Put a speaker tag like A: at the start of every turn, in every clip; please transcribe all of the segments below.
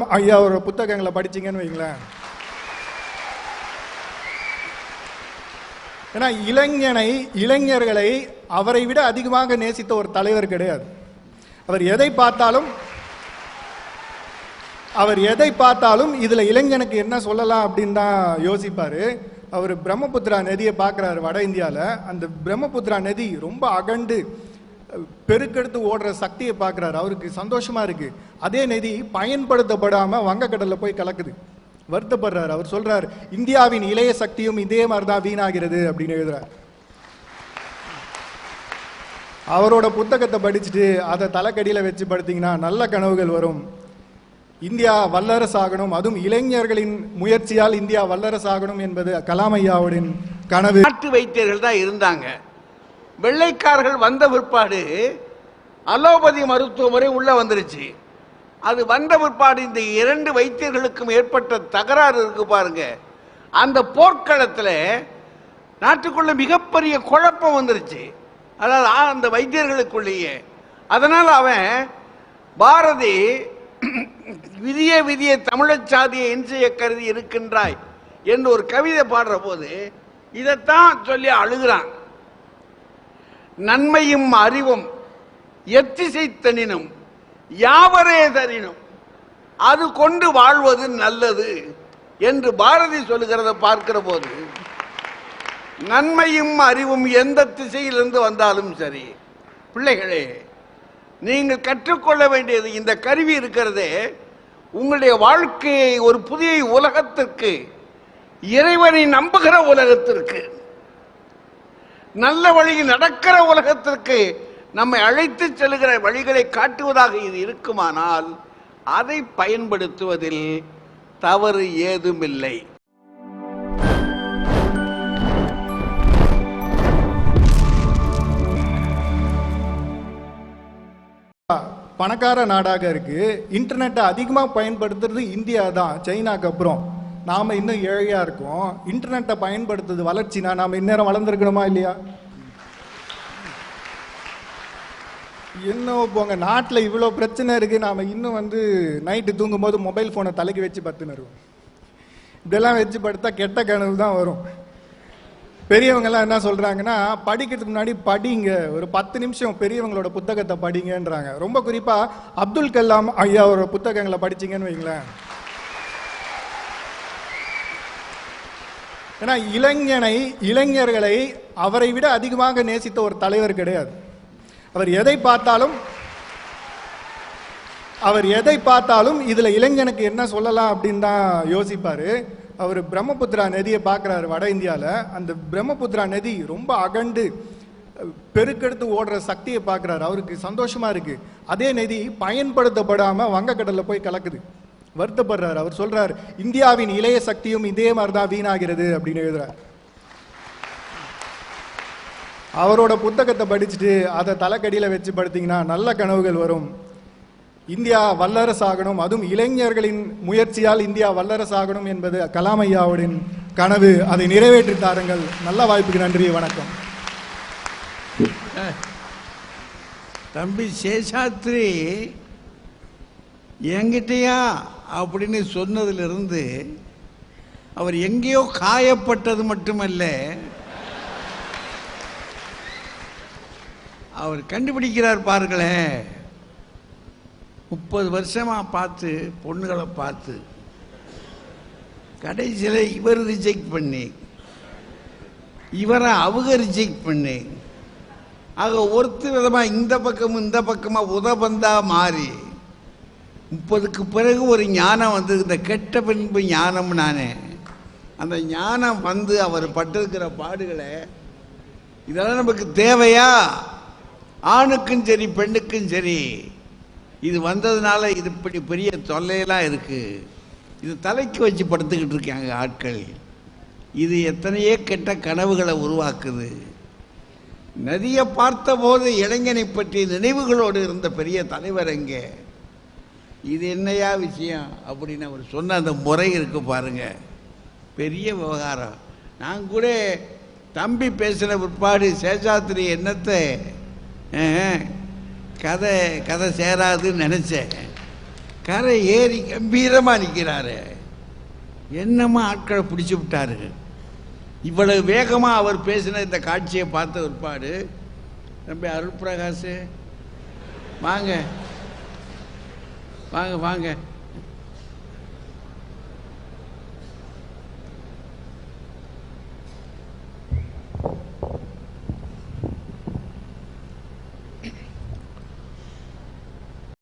A: ஐயா ஒரு புத்தகங்களை படிச்சீங்கன்னு வைங்களேன். ஏன்னா இளைஞனை இளைஞர்களை அவரை விட அதிகமாக நேசித்த ஒரு தலைவர் கிடையாது. அவர் எதை பார்த்தாலும் அவர் எதை பார்த்தாலும் இதுல இளைஞனுக்கு என்ன சொல்லலாம் அப்படின்னு தான் யோசிப்பாரு. அவர் பிரம்மபுத்திரா நதியை பார்க்குறாரு வட இந்தியாவில் அந்த பிரம்மபுத்திரா நதி ரொம்ப அகண்டு பெருக்கெடுத்து ஓடுற சக்தியை பார்க்குறாரு. அவருக்கு சந்தோஷமாக இருக்குது அதே நிதி பயன்படுத்தப்படாமல் வங்கக்கடலில் போய் கலக்குது. வருத்தப்படுறாரு. அவர் சொல்கிறார் இந்தியாவின் இளைய சக்தியும் இதே மாதிரி தான் வீணாகிறது அப்படின்னு எழுதுறார். அவரோட புத்தகத்தை படிச்சுட்டு அதை தலைக்கடியில் வச்சு படுத்திங்கன்னா நல்ல கனவுகள் வரும். இந்தியா வல்லரசாகணும். அதுவும் இளைஞர்களின் முயற்சியால் இந்தியா வல்லரசாகணும் என்பது கலாமையாவுடன் கனவு.
B: நாட்டு வைத்தியர்கள் தான் இருந்தாங்க. வெள்ளைக்காரர்கள் வந்த பிற்பாடு அலோபதி மருத்துவ முறை வந்துருச்சு. அது வந்த பிற்பாடு இந்த இரண்டு வைத்தியர்களுக்கும் ஏற்பட்ட தகராறு இருக்கு பாருங்க. அந்த போர்க்களத்தில் நாட்டுக்குள்ள மிகப்பெரிய குழப்பம் வந்துருச்சு. அதாவது அந்த வைத்தியர்களுக்குள்ளேயே. அதனால் அவன் பாரதி விதிய விதிய தமிழச்சாதியை சாதியை கருதி இருக்கின்றாய் என்று ஒரு கவிதை பாடுற போது இதைத்தான் சொல்லி அழுகிறான். நன்மையும் அறிவும் எத்திசை தனினும் யாவரே தனினும் அது கொண்டு வாழ்வது நல்லது என்று பாரதி சொல்லுகிறத பார்க்கிற போது நன்மையும் அறிவும் எந்த திசையிலிருந்து வந்தாலும் சரி பிள்ளைகளே நீங்கள் கற்றுக்கொள்ள வேண்டியது இந்த கருவி இருக்கிறதே உங்களுடைய வாழ்க்கையை ஒரு புதிய உலகத்திற்கு இறைவனை நம்புகிற உலகத்திற்கு. நல்ல வழியில் நடக்கிற உலகத்திற்கு நம்மை அழைத்து செல்கிற வழிகளை காட்டுவதாக இது இருக்குமானால் அதை பயன்படுத்துவதில் தவறு ஏதுமில்லை.
A: பணக்கார நாடாக இருக்கு. இன்டர்நெட்டை அதிகமாக பயன்படுத்துறது இந்தியா தான் சைனாக்கு அப்புறம். நாம் இன்னும் ஏழையாக இருக்கோம். இன்டர்நெட்டை பயன்படுத்துறது வளர்ச்சினா நாம் இந்நேரம் வளர்ந்துருக்கணுமா இல்லையா? இன்னும் போங்க நாட்டில் இவ்வளோ பிரச்சனை இருக்குது நாம் இன்னும் வந்து நைட்டு தூங்கும்போது மொபைல் ஃபோனை தலைக்கு வச்சு பத்துன்னு இருக்கோம் இப்படியெல்லாம் வச்சு படுத்தா கெட்ட கனவு தான் வரும். பெரியவங்கெல்லாம் என்ன சொல்கிறாங்கன்னா படிக்கிறதுக்கு முன்னாடி படிங்க. ஒரு பத்து நிமிஷம் பெரியவங்களோட புத்தகத்தை படிங்கன்றாங்க. ரொம்ப குறிப்பாக அப்துல் கலாம் ஐயாவோட புத்தகங்களை படிச்சீங்கன்னு வைங்களேன். ஏன்னா இளைஞனை இளைஞர்களை அவரை விட அதிகமாக நேசித்த ஒரு தலைவர் கிடையாது. அவர் எதை பார்த்தாலும் அவர் எதை பார்த்தாலும் இதில் இளைஞனுக்கு என்ன சொல்லலாம் அப்படின்னு தான் யோசிப்பார். அவர் பிரம்மபுத்திரா நதியை பார்க்குறாரு வட இந்தியாவில் அந்த பிரம்மபுத்திரா நதி ரொம்ப அகண்டு பெருக்கெடுத்து ஓடுற சக்தியை பார்க்குறாரு. அவருக்கு சந்தோஷமாக இருக்குது அதே நதி பயன்படுத்தப்படாமல் வங்கக்கடலில் போய் கலக்குது. வருத்தப்படுறார். அவர் சொல்றார் இந்தியாவின் இளைய சக்தியும் இதே மாதிரி தான் வீணாகிறது அப்படின்னு எழுதுறார். அவரோட புத்தகத்தை படிச்சுட்டு அதை தலைக்கடியில் வச்சு படுத்திங்கன்னா நல்ல கனவுகள் வரும். இந்தியா வல்லரசாகணும். அதுவும் இளைஞர்களின் முயற்சியால் இந்தியா வல்லரசாகணும் என்பது கலாமையாவுடன் கனவு. அதை நிறைவேற்றி தாருங்கள். நல்ல வாய்ப்புக்கு நன்றி. வணக்கம்.
B: தம்பி சேஷாத்ரி என்கிட்டயா? அப்படின்னு சொன்னதிலிருந்து அவர் எங்கேயோ காயப்பட்டது மட்டுமல்ல அவர் கண்டுபிடிக்கிறார் பாருங்களேன். முப்பது வருஷமா பார்த்து பொண்ணுகளை பார்த்து கடைசியில் இவர் ரிஜெக்ட் பண்ணி இவரை அவங்க ரிஜெக்ட் பண்ணி ஆக ஒருத்தர் விதமாக இந்த பக்கமும் இந்த பக்கமாக உதபந்தா மாறி முப்பதுக்கு பிறகு ஒரு ஞானம் வந்து இந்த கெட்ட பின்பு ஞானம் நானே. அந்த ஞானம் வந்து அவர் பட்டிருக்கிற பாடுகளை இதெல்லாம் நமக்கு தேவையா? ஆணுக்கும் சரி பெண்ணுக்கும் சரி. இது வந்ததுனால இது இப்படி பெரிய தொல்லையெல்லாம் இருக்குது இது தலைக்கு வச்சு படுத்துக்கிட்டு இருக்காங்க ஆட்கள். இது எத்தனையோ கெட்ட கனவுகளை உருவாக்குது. நதியை பார்த்தபோது இளைஞனை பற்றிய நினைவுகளோடு இருந்த பெரிய தலைவர் எங்கே? இது என்னையா விஷயம்? அப்படின்னு அவர் சொன்ன அந்த முறை இருக்கு பாருங்க. பெரிய விவகாரம். நான் கூட தம்பி பேசின பிற்பாடு சேஷாத்திரி என்னத்தை கதை கதை சேராதுன்னு நினச்சேன். கரை ஏறி கம்பீரமாக நிற்கிறாரு என்னமா ஆட்களை பிடிச்சி விட்டாரு? இவ்வளவு வேகமாக அவர் பேசின இந்த காட்சியை பார்த்த பிற்பாடு தம்பி அருள் பிரகாஷ் வாங்க. வாங்க வாங்க.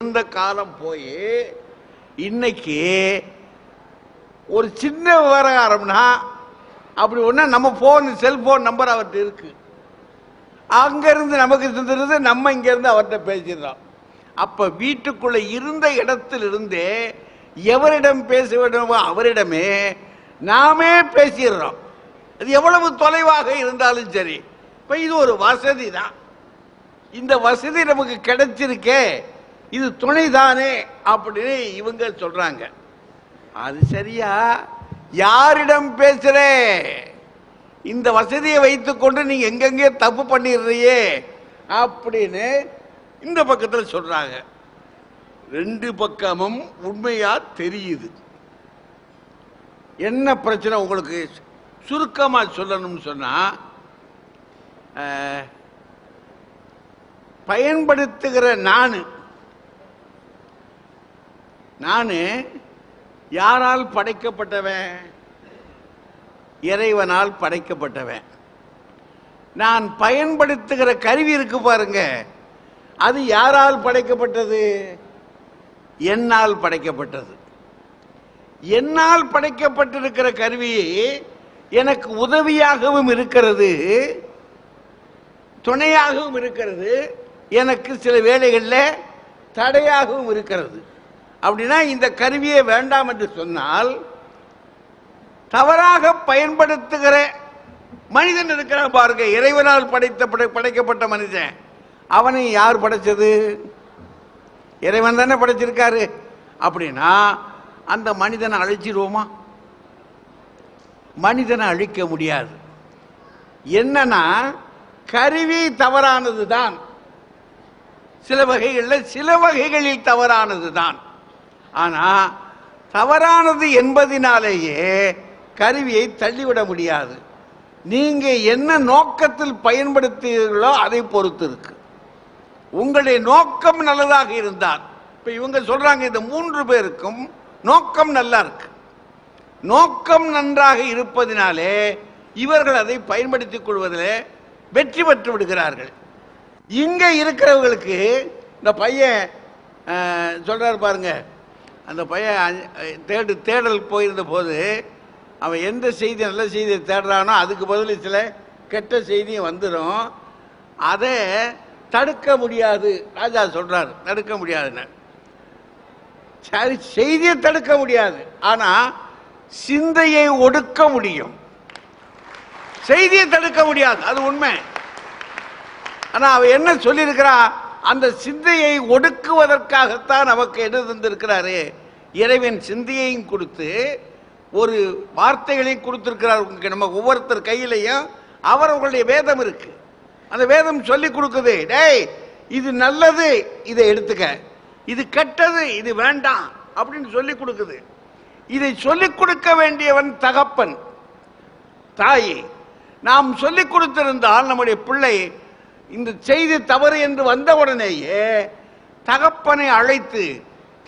B: இந்த காலம் போய் இன்னைக்கு ஒரு சின்ன விவகாரம்னா அப்படி ஒன்றா நம்ம ஃபோன் செல்போன் நம்பர் அவர்கிட்ட இருக்கு. அங்கேருந்து நமக்கு தந்துடுது நம்ம இங்கேருந்து அவர்கிட்ட பேசிடுறோம். அப்போ வீட்டுக்குள்ளே இருந்த இடத்திலிருந்தே எவரிடம் பேச வேண்டுமோ அவரிடமே நாமே பேசிடுறோம். அது எவ்வளவு தொலைவாக இருந்தாலும் சரி. இப்போ இது ஒரு வசதி தான். இந்த வசதி நமக்கு கிடைச்சிருக்கே. இது துணைதானே அப்படின்னு இவங்க சொல்றாங்க. அது சரியா? யாரிடம் பேசுறே? இந்த வசதியை வைத்துக்கொண்டு நீங்க எங்கெங்கே தப்பு பண்ணிடுறியே? அப்படின்னு இந்த பக்கத்தில் சொல்றாங்க. ரெண்டு பக்கமும் உண்மையா தெரியுது. என்ன பிரச்சனை உங்களுக்கு? சுருக்கமாக சொல்லணும்னு சொன்னா பயன்படுத்துகிற நான் நான் யாரால் படைக்கப்பட்டவன்? இறைவனால் படைக்கப்பட்டவன். நான் பயன்படுத்துகிற கருவி இருக்கு பாருங்க. அது யாரால் படைக்கப்பட்டது? என்னால் படைக்கப்பட்டது. என்னால் படைக்கப்பட்டிருக்கிற கருவியை எனக்கு உதவியாகவும் இருக்கிறது துணையாகவும் இருக்கிறது எனக்கு சில வேலைகளில் தடையாகவும் இருக்கிறது. அப்படின்னா இந்த கருவியை வேண்டாம் என்று சொன்னால் தவறாக பயன்படுத்துகிற மனிதன் இருக்கிறான் பாருங்க இறைவனால் படைத்த படை- படைக்கப்பட்ட மனிதன். அவனை யார் படைச்சது? இறைவன் தானே படைச்சிருக்காரு. அப்படின்னா அந்த மனிதனை அழிச்சிருவோமா? மனிதனை அழிக்க முடியாது. என்னன்னா கருவி தவறானது தான் சில வகைகளில் சில வகைகளில் தவறானது தான் ஆனால் தவறானது என்பதினாலேயே கருவியை தள்ளிவிட முடியாது. நீங்கள் என்ன நோக்கத்தில் பயன்படுத்துகிறீர்களோ அதை பொறுத்து இருக்கு. உங்களுடைய நோக்கம் நல்லதாக இருந்தால் இப்போ இவங்க சொல்றாங்க இந்த மூன்று பேருக்கும் நோக்கம் நல்லா இருக்கு. நோக்கம் நன்றாக இருப்பதினாலே இவர்கள் அதை பயன்படுத்திக் கொள்வதில் வெற்றி பெற்று விடுகிறார்கள். இங்கே இருக்கிறவங்களுக்கு இந்த பையன் அஹ், சொல்றாரு பாருங்க அந்த பையன் தேடு தேடல் போயிருந்த போது அவன் எந்த செய்தி நல்ல செய்தியை தேடுறானோ அதுக்கு பதில் சில கெட்ட செய்தியும் வந்துடும் அதை தடுக்க முடியாது. ராஜா சொல்கிறார் தடுக்க முடியாதுன்னு. சரி செய்தியை தடுக்க முடியாது. ஆனா சிந்தையை ஒடுக்க முடியும். செய்தியை தடுக்க முடியாது அது உண்மை. ஆனா அவ என்ன சொல்லியிருக்கிறா? அந்த சிந்தையை ஒடுக்குவதற்காகத்தான் நமக்கு என்ன தந்திருக்கிறாரு? இறைவன் சிந்தையையும் கொடுத்து ஒரு வார்த்தைகளையும் கொடுத்திருக்கிறார். நம்ம ஒவ்வொருத்தர் கையிலையும் அவர் அவரவர்களுடைய வேதம் இருக்குது அந்த வேதம் சொல்லி கொடுக்குது டேய் இது நல்லது இதை எடுத்துக்க. இது கெட்டது இது வேண்டாம் அப்படின்னு சொல்லி கொடுக்குது. இதை சொல்லிக் கொடுக்க வேண்டியவன் தகப்பன். தாய் நாம் சொல்லிக் கொடுத்திருந்தால் நம்முடைய பிள்ளை இந்த செய்தி தவறு என்று வந்தவுடனேயே தகப்பனை அழைத்து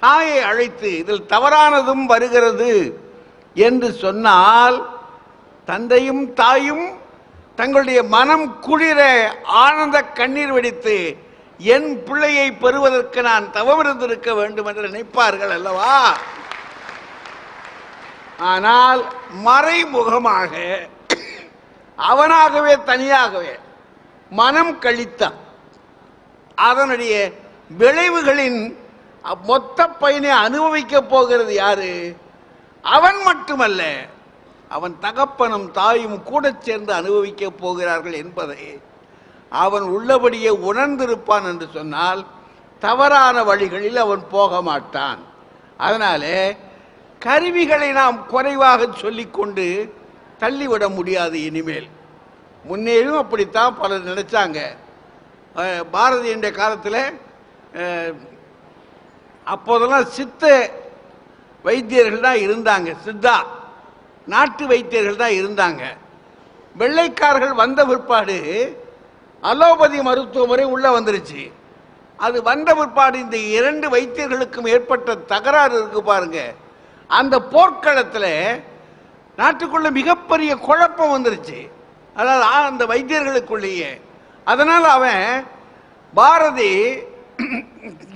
B: தாயை அழைத்து இதில் தவறானதும் வருகிறது என்று சொன்னால் தந்தையும் தாயும் தங்களுடைய மனம் குளிர ஆனந்த கண்ணீர் வெடித்து என் பிள்ளையை பெறுவதற்கு நான் தவம் இருந்திருக்க வேண்டும் என்று நினைப்பார்கள் அல்லவா? ஆனால் மறைமுகமாக அவனாகவே தனியாகவே மனம் கழித்தான். அதனுடைய விளைவுகளின் மொத்த பயனை அனுபவிக்க போகிறது யாரு? அவன் மட்டுமல்ல அவன் தகப்பனும் தாயும் கூட சேர்ந்து அனுபவிக்கப் போகிறார்கள் என்பதை அவன் உள்ளபடியே உணர்ந்திருப்பான் என்று சொன்னால் தவறான வழிகளில் அவன் போக மாட்டான். அதனாலே கருவிகளை நாம் குறைவாக சொல்லிக்கொண்டு தள்ளிவிட முடியாது இனிமேல். முன்னேயும் அப்படித்தான் பலர் நினைச்சாங்க. பாரதியுடைய காலத்தில் அப்போதெல்லாம் சித்த வைத்தியர்கள் தான் இருந்தாங்க. சித்தா. நாட்டு வைத்தியர்கள் தான் இருந்தாங்க. வெள்ளைக்காரர்கள் வந்த பிற்பாடு அலோபதி மருத்துவ முறை உள்ள வந்துருச்சு. அது வந்த பிற்பாடு இந்த இரண்டு வைத்தியர்களுக்கும் ஏற்பட்ட தகராறு இருக்கு பாருங்க. அந்த போர்க்களத்தில் நாட்டுக்குள்ள மிகப்பெரிய குழப்பம் வந்துருச்சு. அதாவது அந்த வைத்தியர்களுக்குள்ளேயே. அதனால் அவன் பாரதி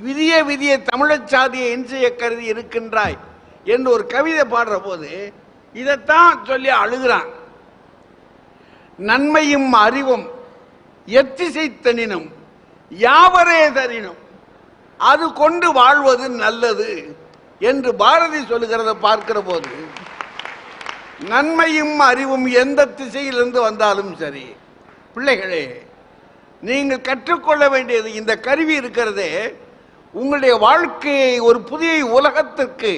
B: விதிய விதிய தமிழச்சாதியை சாதியை கருதி இருக்கின்றாய் என்று ஒரு கவிதை பாடுற போது இதைத்தான் சொல்லி அழுகிறான். நன்மையும் அறிவும் எத்திசை தனினும் யாவரே தனினும் அது கொண்டு வாழ்வது நல்லது என்று பாரதி சொல்லுகிறத பார்க்கிற போது நன்மையும் அறிவும் எந்த திசையிலிருந்து வந்தாலும் சரி பிள்ளைகளே நீங்கள் கற்றுக்கொள்ள வேண்டியது இந்த கருவி இருக்கிறதே உங்களுடைய வாழ்க்கையை ஒரு புதிய உலகத்திற்கு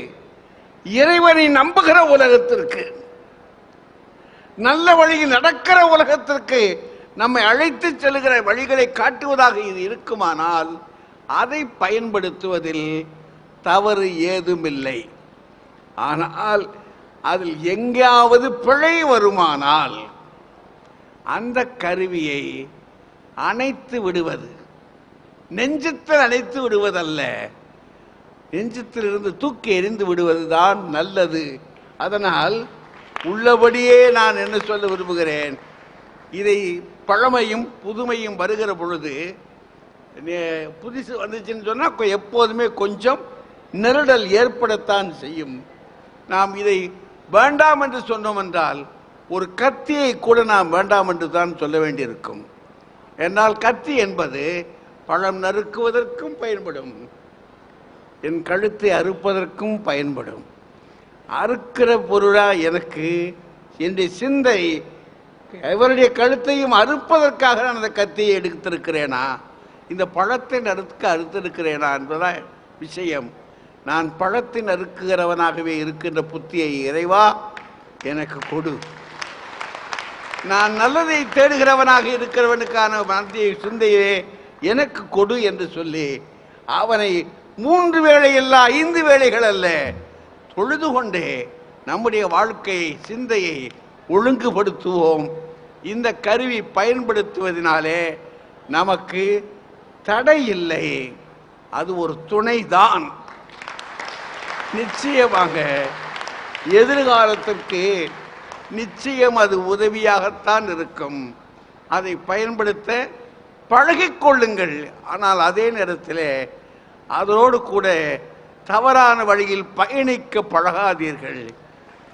B: இறைவனை நம்புகிற உலகத்திற்கு நல்ல வழியில் நடக்கிற உலகத்திற்கு நம்மை அழைத்து செல்கிற வழிகளை காட்டுவதாக இது இருக்குமானால் அதை பயன்படுத்துவதில் தவறு ஏதுமில்லை. ஆனால் அதில் எங்கேயாவது பிழை வருமானால் அந்த கருவியை அணைத்து விடுவது நெஞ்சத்தில் அணைத்து விடுவதல்ல. நெஞ்சத்தில் இருந்து தூக்கி எறிந்து விடுவதுதான் நல்லது. அதனால் உள்ளபடியே நான் என்ன சொல்ல விரும்புகிறேன்? இதை பழமையும் புதுமையும் வருகிற பொழுது புதுசு வந்துச்சுன்னு சொன்னால் எப்போதுமே கொஞ்சம் நெருடல் ஏற்படத்தான் செய்யும். நாம் இதை வேண்டாம் என்று சொன்னோம் என்றால் ஒரு கத்தியை கூட நாம் வேண்டாம் என்று தான் சொல்ல வேண்டியிருக்கும். என்னால் கத்தி என்பது பழம் நறுக்குவதற்கும் பயன்படும். என் கழுத்தை அறுப்பதற்கும் பயன்படும். அறுக்கிற பொருளா எனக்கு என்னுடைய சிந்தை எவருடைய கழுத்தையும் அறுப்பதற்காக நான் அந்த கத்தியை எடுத்திருக்கிறேனா? இந்த பழத்தை நறுக்க அறுத்திருக்கிறேனா என்பதான் விஷயம். நான் பழத்தின் அறுக்குகிறவனாகவே இருக்கின்ற புத்தியை இறைவா எனக்கு கொடு. நான் நல்லதை தேடுகிறவனாக இருக்கிறவனுக்கான மனதியை சிந்தையே எனக்கு கொடு என்று சொல்லி அவனை மூன்று வேளை அல்ல ஐந்து வேளைகள் அல்ல தொழுது கொண்டே நம்முடைய வாழ்க்கை சிந்தையை ஒழுங்குபடுத்துவோம். இந்த கருவி பயன்படுத்துவதனாலே நமக்கு தடை இல்லை. அது ஒரு துணைதான். நிச்சயமாக எதிர்காலத்திற்கு நிச்சயம் அது உதவியாகத்தான் இருக்கும். அதை பயன்படுத்த பழகிக்கொள்ளுங்கள். ஆனால் அதே நேரத்தில் அதோடு கூட தவறான வழியில் பயணிக்க பழகாதீர்கள்.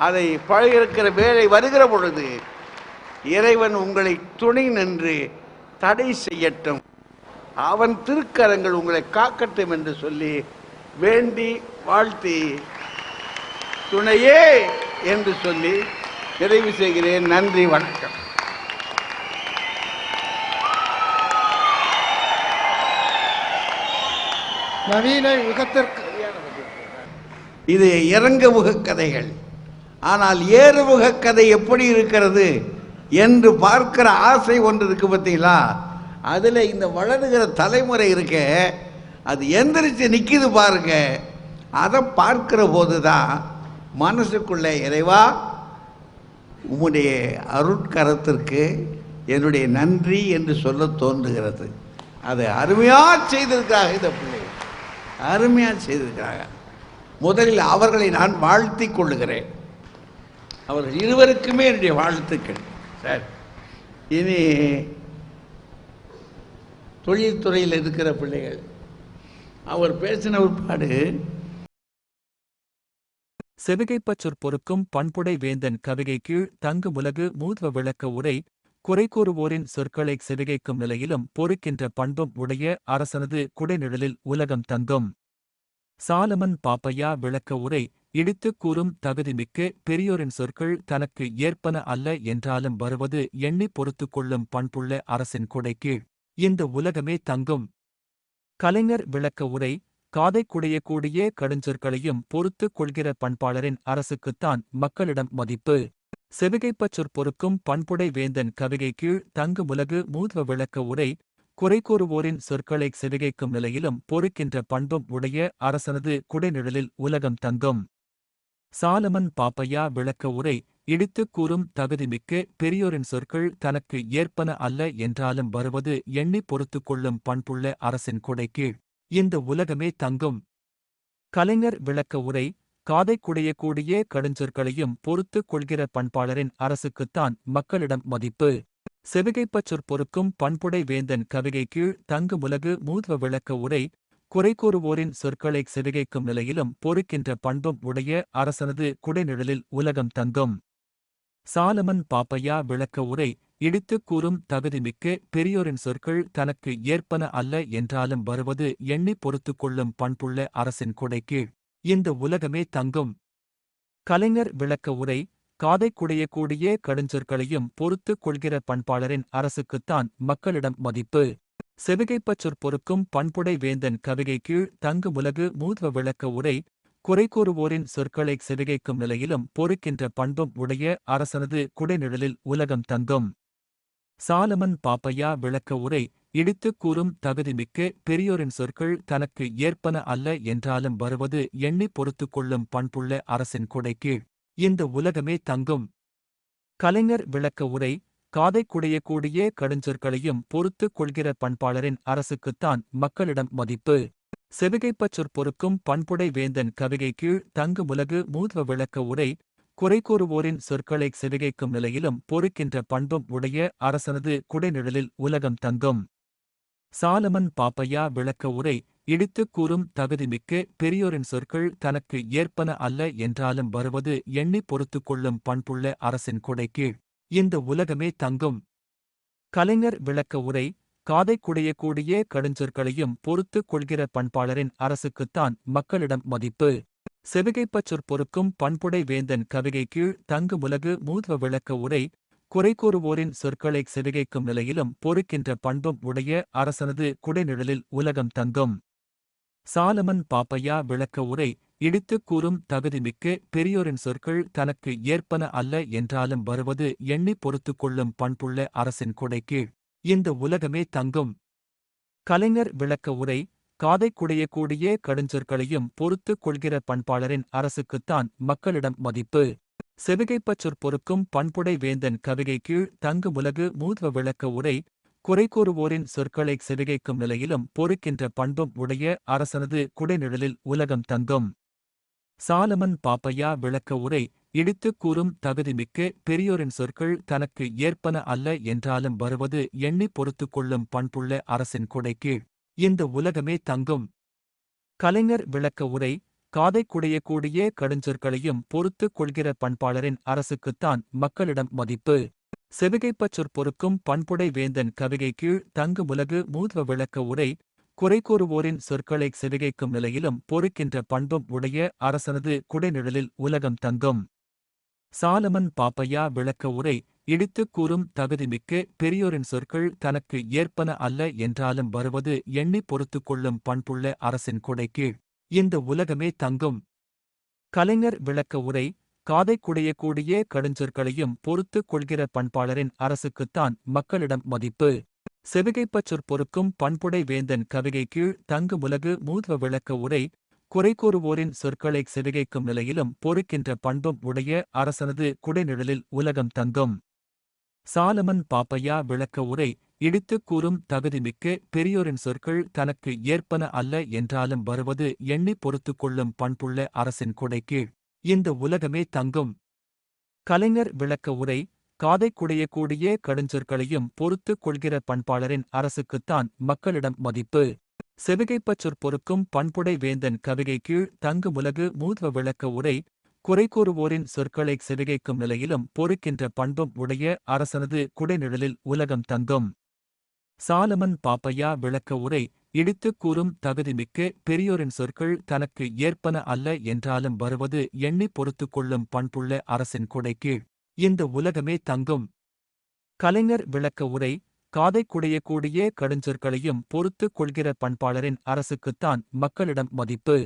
B: அதை பழகிருக்கிற வேலை வருகிற பொழுது இறைவன் உங்களை துணை நின்று தடை செய்யட்டும். அவன் திருக்கரங்கள் உங்களை காக்கட்டும் என்று சொல்லி வேண்டி வாழ்த்தி துணையே என்று சொல்லி நிறைவு செய்கிறேன். நன்றி வணக்கம்.
A: நவீன யுகத்திற்கு
B: இது இறங்குமுக கதைகள் ஆனால் ஏறுமுக கதை எப்படி இருக்கிறது என்று பார்க்கிற ஆசை ஒன்று இருக்கு பார்த்தீங்களா? அதில் இந்த வளருகிற தலைமுறை இருக்க அது எந்திரிச்சு நிற்கிது பாருங்க. அதை பார்க்கிற போது தான் மனசுக்குள்ளே இறைவா உம்முடைய அருட்கரத்திற்கு என்னுடைய நன்றி என்று சொல்ல தோன்றுகிறது. அதை அருமையாக செய்திருக்கிறாங்க இந்த பிள்ளை. அருமையாக செய்திருக்கிறாங்க. முதலில் அவர்களை நான் வாழ்த்தி கொள்ளுகிறேன். அவர்கள் இருவருக்குமே என்னுடைய வாழ்த்துக்கள். சார் இனி தொழில்துறையில் இருக்கிற பிள்ளைகள் அவர் பேசின ஒருபாடு
C: செவிகைப்பச் சொற்பொருக்கும் பண்புடை வேந்தன் கவிகை கீழ் தங்கு முலகு மூத்வ விளக்க உரை குறை கூறுவோரின் சொற்களை செவிகைக்கும் நிலையிலும் பொறுக்கின்ற பண்பும் உடைய அரசனது குடைநிழலில் உலகம் தங்கும். சாலமன் பாப்பையா விளக்க உரை இடித்துக் கூறும் தகுதிமிக்க பெரியோரின் சொற்கள் தனக்கு ஏற்பன அல்ல என்றாலும் வருவது எண்ணிப் பொறுத்துக் கொள்ளும் பண்புள்ள அரசின் குடை கீழ் இந்த உலகமே தங்கும். கலைஞர் விளக்க உரை காதை குடையக்கூடிய கடுஞ்சொற்களையும் பொறுத்துக் கொள்கிற பண்பாளரின் அரசுக்குத்தான் மக்களிடம் மதிப்பு. செவிகைப்பச் சொற்பொருக்கும் பண்புடை வேந்தன் கவிகை கீழ் தங்கு முலகு மூத்வ விளக்க உரை குறை கூறுவோரின் சொற்களை செவிகைக்கும் நிலையிலும் பொறுக்கின்ற பண்பும் உடைய அரசனது குடைநிழலில் உலகம் தங்கும். சாலமன் பாப்பையா விளக்க உரை இடித்துக் கூறும் தகுதிமிக்க பெரியோரின் சொற்கள் தனக்கு ஏற்பன அல்ல என்றாலும் வருவது எண்ணி பொறுத்துக் கொள்ளும் பண்புள்ள அரசின் கொடைக்கீழ் இந்த உலகமே தங்கும். கலைஞர் விளக்க உரை காதைக் குடையக்கூடிய கடுஞ்சொற்களையும் பொறுத்துக் கொள்கிற பண்பாளரின் அரசுக்குத்தான் மக்களிடம் மதிப்பு. செவிகைப்பச் சொற்பொருக்கும் பண்புடை வேந்தன் கவிகை கீழ் தங்கு முலகு மூதுவ விளக்க உரை குறை கூறுவோரின் சொற்களை செவிகைக்கும் நிலையிலும் பொறுக்கின்ற பண்பும் உடைய அரசனது குடைநிழலில் உலகம் தங்கும். சாலமன் பாப்பையா விளக்க உரை இடித்துக் கூறும் தகுதிமிக்க பெரியோரின் சொற்கள் தனக்கு ஏற்பன அல்ல என்றாலும் வருவது எண்ணி பொறுத்துக் கொள்ளும் பண்புள்ள அரசின் கொடைக்கீழ் இந்த உலகமே தங்கும். கலைஞர் விளக்க உரை காதைக் குடையக்கூடிய கடுஞ்சொற்களையும் பொறுத்துக் கொள்கிற பண்பாளரின் அரசுக்குத்தான் மக்களிடம் மதிப்பு. செவிகைப்பச் சொற்பொருக்கும் பண்புடை வேந்தன் கவிகை கீழ் தங்கு உலகு மூதுவ விளக்க உரை குறை கூறுவோரின் சொற்களை செவிகைக்கும் நிலையிலும் பொறுக்கின்ற பண்பும் உடைய அரசனது குடைநிழலில் உலகம் தங்கும். சாலமன் பாப்பையா விளக்க உரை இடித்துக் கூறும் தகுதிமிக்க பெரியோரின் சொற்கள் தனக்கு ஏற்பன அல்ல என்றாலும் வருவது எண்ணி பொறுத்து கொள்ளும் பண்புள்ள அரசின் கொடைக்கீழ் இந்த உலகமே தங்கும். கலைஞர் விளக்க உரை காதைக் குடையக்கூடிய கடுஞ்சொற்களையும் பொறுத்துக் கொள்கிற பண்பாளரின் அரசுக்குத்தான் மக்களிடம் மதிப்பு. செவிகைப்பச் சொற்பொருக்கும் பண்புடை வேந்தன் கவிகை கீழ் தங்கு உலகு மூதுவ விளக்க உரை குறை கூறுவோரின் சொற்களை செவிகைக்கும் நிலையிலும் பொறுக்கின்ற பண்பும் உடைய அரசனது குடைநிழலில் உலகம் தங்கும். சாலமன் பாப்பையா விளக்க உரை இடித்துக் கூறும் தகுதிமிக்க பெரியோரின் சொற்கள் தனக்கு ஏற்பன அல்ல என்றாலும் வருவது எண்ணி பொறுத்து கொள்ளும் பண்புள்ள அரசின் கொடைக்கீழ். இந்த உலகமே தங்கும். கலைஞர் விளக்க உரை காதைக் குடையக்கூடிய கடுஞ்சொற்களையும் பொறுத்துக் கொள்கிற பண்பாளரின் அரசுக்குத்தான் மக்களிடம் மதிப்பு. செவிகைப்பச் சொற்பொறுக்கும் பண்புடை வேந்தன் கவிகை கீழ் தங்கு முலகு மூதுவ விளக்க உரை குறை கூறுவோரின் சொற்களை செவிகைக்கும் நிலையிலும் பொறுக்கின்ற பண்பும் உடைய அரசனது குடைநிழலில் உலகம் தங்கும். சாலமன் பாப்பையா விளக்க உரை இடித்துக் கூறும் தகுதிமிக்க பெரியோரின் சொற்கள் தனக்கு ஏற்பன அல்ல என்றாலும் வருவது எண்ணி பொறுத்துக் கொள்ளும் பண்புள்ள அரசின் கொடைக்கீழ். இந்த உலகமே தங்கும். கலைஞர் விளக்க உரை காதைக் குடையக்கூடிய கடுஞ்சொற்களையும் பொறுத்துக் கொள்கிற பண்பாளரின் அரசுக்குத்தான் மக்களிடம் மதிப்பு. செவிகைப்பச் சொற்பொருக்கும் பண்புடை வேந்தன் கவிகை கீழ் தங்கு முலகு மூதுவ விளக்க உரை குறை கூறுவோரின் சொற்களை செவிகைக்கும் நிலையிலும் பொறுக்கின்ற பண்பும் உடைய அரசனது குடைநிழலில் உலகம் தங்கும். சாலமன் பாப்பையா விளக்க உரை இடித்துக் கூறும் தகுதிமிக்க பெரியோரின் சொற்கள் தனக்கு ஏற்பன அல்ல என்றாலும் வருவது எண்ணி பொறுத்துக் கொள்ளும் பண்புள்ள அரசின் கொடைக்கீழ் இந்த உலகமே தங்கும். கலைஞர் விளக்க உரை காதைக் குடையக்கூடிய கடுஞ்சொற்களையும் பொறுத்துக் கொள்கிற பண்பாளரின் அரசுக்குத்தான் மக்களிடம் மதிப்பு. செவிகைப்பச் சொற்பொருக்கும் பண்புடை வேந்தன் கவிகை கீழ் தங்கு முலகு மூதுவ விளக்க உரை குறை கூறுவோரின் சொற்களை செவிகைக்கும் நிலையிலும் பொறுக்கின்ற பண்பும் உடைய அரசனது குடைநிழலில் உலகம் தங்கும். சாலமன் பாப்பையா விளக்க உரை இடித்துக் கூறும் தகுதிமிக்க பெரியோரின் சொற்கள் தனக்கு ஏற்பன அல்ல என்றாலும் வருவது எண்ணி பொறுத்துக் கொள்ளும் பண்புள்ள அரசின் கொடைக்கீழ் இந்த உலகமே தங்கும். கலைஞர் விளக்க உரை காதைக் குடையக்கூடிய கடுஞ்சொற்களையும் பொறுத்துக் கொள்கிற பண்பாளரின் அரசுக்குத்தான் மக்களிடம் மதிப்பு. செவிகைப்பச் பொறுக்கும் பண்புடை வேந்தன் கவிகை கீழ் தங்கு முலகு மூதுவ விளக்க உரை குறை கூறுவோரின் சொற்களை செவிகைக்கும் நிலையிலும் பொறுக்கின்ற பண்பும் உடைய அரசனது குடைநிழலில் உலகம் தங்கும். சாலமன் பாப்பையா விளக்க உரை இடித்துக் கூறும் தகுதிமிக்க பெரியோரின் சொற்கள் தனக்கு ஏற்பன அல்ல என்றாலும் வருவது எண்ணி பொறுத்து கொள்ளும் பண்புள்ள அரசின் கொடைக்கீழ். இந்த உலகமே தங்கும். கலைஞர் விளக்க உரை காதைக் குடையக்கூடிய கடுஞ்சொற்களையும் பொறுத்துக் கொள்கிற பண்பாளரின் அரசுக்குத்தான் மக்களிடம் மதிப்பு. செவிகைப்பச் பொறுக்கும் பண்புடை வேந்தன் கவிகை கீழ் தங்கு உலகு மூதுவ விளக்க உரை குறை கூறுவோரின் சொற்களை செவிகைக்கும் நிலையிலும் பொறுக்கின்ற பண்பும் உடைய அரசனது குடைநிழலில் உலகம் தங்கும். சாலமன் பாப்பையா விளக்க உரை இடித்துக் கூறும் தகுதிமிக்க பெரியோரின் சொற்கள் தனக்கு ஏற்பன அல்ல என்றாலும் வருவது எண்ணி பொறுத்துக் கொள்ளும் பண்புள்ள அரசின் கொடைக்கீழ். இந்த உலகமே தங்கும். கலைஞர் விளக்க உரை காதைக் குடையக்கூடிய கடுஞ்சொற்களையும் பொறுத்துக் கொள்கிற பண்பாளரின் அரசுக்குத்தான் மக்களிடம் மதிப்பு.